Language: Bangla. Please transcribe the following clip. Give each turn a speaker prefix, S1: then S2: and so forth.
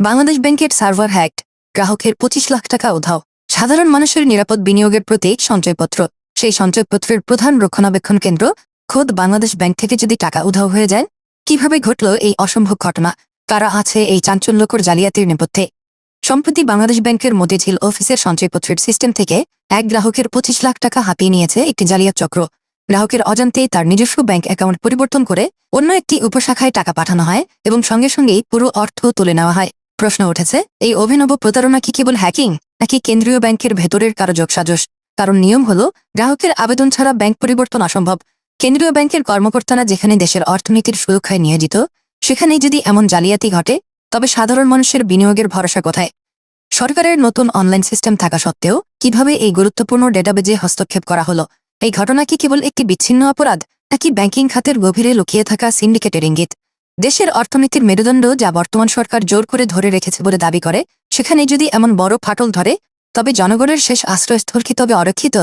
S1: বাংলাদেশ ব্যাংকের সার্ভার হ্যাকড। গ্রাহকের পঁচিশ লাখ টাকা উধাও। সাধারণ মানুষের নিরাপদ বিনিয়োগের প্রতীক সঞ্চয়পত্র। সেই সঞ্চয়পত্রের প্রধান রক্ষণাবেক্ষণ কেন্দ্র, খোদ বাংলাদেশ ব্যাংক থেকে যদি টাকা উধাও হয়ে যায়, কীভাবে ঘটল এই অসম্ভব ঘটনা? কারা আছে এই চাঞ্চল্যকর জালিয়াতির নেপথ্যে? সম্প্রতি বাংলাদেশ ব্যাংকের মতিঝিল অফিসের সঞ্চয়পত্রের সিস্টেম থেকে এক গ্রাহকের পঁচিশ লাখ টাকা হাতিয়ে নিয়েছে একটি জালিয়াত চক্র। গ্রাহকের অজান্তেই তার নিজস্ব ব্যাংক অ্যাকাউন্ট পরিবর্তন করে অন্য একটি উপশাখায় টাকা পাঠানো হয় এবং সঙ্গে সঙ্গেই পুরো অর্থ তুলে নেওয়া হয়। প্রশ্ন উঠেছে, এই অভিনব প্রতারণা কি কেবল হ্যাকিং নাকি কেন্দ্রীয় ব্যাংকের ভেতরের কারও যোগসাজশ কারণ নিয়ম হল, গ্রাহকের আবেদন ছাড়া ব্যাংক পরিবর্তন অসম্ভব। কেন্দ্রীয় ব্যাংকের কর্মকর্তারা যেখানে দেশের অর্থনীতির সুরক্ষায় নিয়োজিত, সেখানেই যদি এমন জালিয়াতি ঘটে, তবে সাধারণ মানুষের বিনিয়োগের ভরসা কোথায়? সরকারের নতুন অনলাইন সিস্টেম থাকা সত্ত্বেও, কীভাবে এই গুরুত্বপূর্ণ ডেটাবেজে হস্তক্ষেপ করা হলো? এই ঘটনা কি কেবল একটি বিচ্ছিন্ন অপরাধ, নাকি ব্যাংকিং খাতের গভীরে লুকিয়ে থাকা সিন্ডিকেটের ইঙ্গিত? দেশের অর্থনীতির মেরুদণ্ড যা বর্তমান সরকার জোর করে ধরে রেখেছে বলে দাবি করে, সেখানে যদি এমন বড় ফাটল ধরে, তবে জনগণের শেষ আশ্রয়স্থল কি তবে অরক্ষিত?